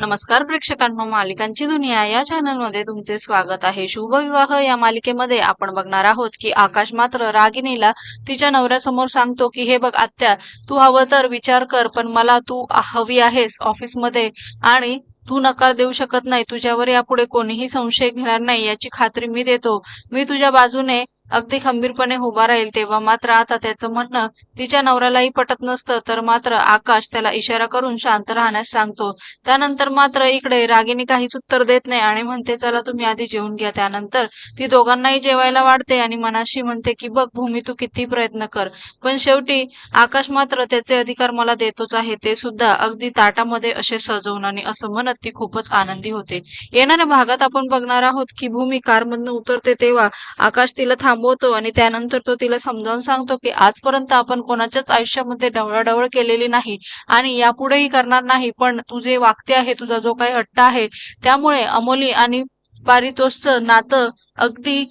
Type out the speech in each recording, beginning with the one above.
नमस्कार प्रेक्षकांनो मालिकांची दुनिया या चॅनलमध्ये तुमचे स्वागत आहे. शुभविवाह या मालिकेमध्ये आपण बघणार आहोत की आकाश मात्र रागिनीला तिच्या नवऱ्यासमोर सांगतो की हे बघ आत्या तू हवं तर विचार कर पण मला तू हवी आहेस ऑफिसमध्ये आणि तू नकार देऊ शकत नाही. तुझ्यावर यापुढे कोणीही संशय घेणार नाही. याची खात्री मी देतो. मी तुझ्या बाजूने अगदी खंबीरपणे उभा राहील तेव्हा मात्र आता त्याचं म्हणणं तिच्या नवऱ्यालाही पटत नसतं तर मात्र आकाश त्याला इशारा करून शांत राहण्यास सांगतो. त्यानंतर मात्र इकडे रागिनी काहीच उत्तर देत नाही आणि म्हणते चला तुम्ही आधी जेवून घ्या त्यानंतर ती दोघांनाही जेवायला वाढते आणि मनाशी म्हणते की बघ भूमी तू किती प्रयत्न कर. पण शेवटी आकाश मात्र त्याचे अधिकार मला देतोच आहे ते सुद्धा अगदी ताटामध्ये असे सजवून आणि असं म्हणत ती खूपच आनंदी होते. येणाऱ्या भागात आपण बघणार आहोत की भूमी कारमधनं उतरते तेव्हा आकाश तिला थांब थांबवतो आणि त्यानंतर तो तिला समजावून सांगतो की आजपर्यंत आपण कोणाच्याच आयुष्यामध्ये ढवळाढवळ केलेली नाही आणि यापुढेही करणार नाही पण तुझे वागते आहे तुझा जो काही हट्ट आहे त्यामुळे अमोली आणि पारितोषचं नातं अगदी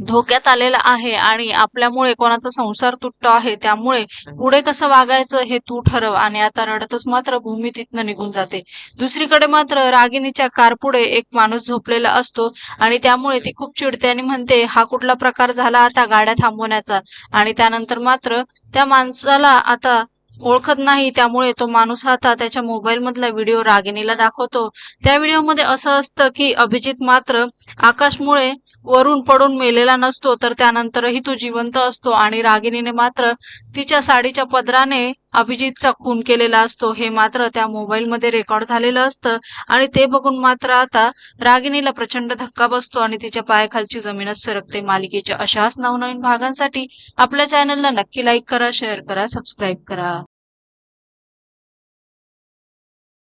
धोक्यात आलेला आहे आणि आपल्यामुळे कोणाचा संसार तुटतो आहे त्यामुळे पुढे कसं वागायचं हे तू ठरव आणि आता रडतच मात्र भूमी तिथनं निघून जाते. दुसरीकडे मात्र रागिनीच्या कारपुढे एक माणूस झोपलेला असतो आणि त्यामुळे ती खूप चिडते आणि म्हणते हा कुठला प्रकार झाला आता गाड्या थांबवण्याचा? आणि त्यानंतर मात्र त्या माणसाला आता ओळखत नाही त्यामुळे तो माणूस आता त्याच्या मोबाईल मधला व्हिडिओ रागिणीला दाखवतो. त्या व्हिडिओमध्ये असं असतं की अभिजित मात्र आकाशमुळे वरून पडून मेलेला नसतो तर त्यानंतरही तो जिवंत असतो आणि रागिणीने मात्र तिच्या साडीच्या पदराने अभिजितचा खून केलेला असतो. हे मात्र त्या मोबाईलमध्ये रेकॉर्ड झालेलं असतं आणि ते बघून मात्र आता रागिणीला प्रचंड धक्का बसतो आणि तिच्या पायाखालची जमीनच सरकते. मालिकेच्या अशाच नवनवीन भागांसाठी आपल्या चॅनलला नक्की लाईक करा शेअर करा सबस्क्राईब करा.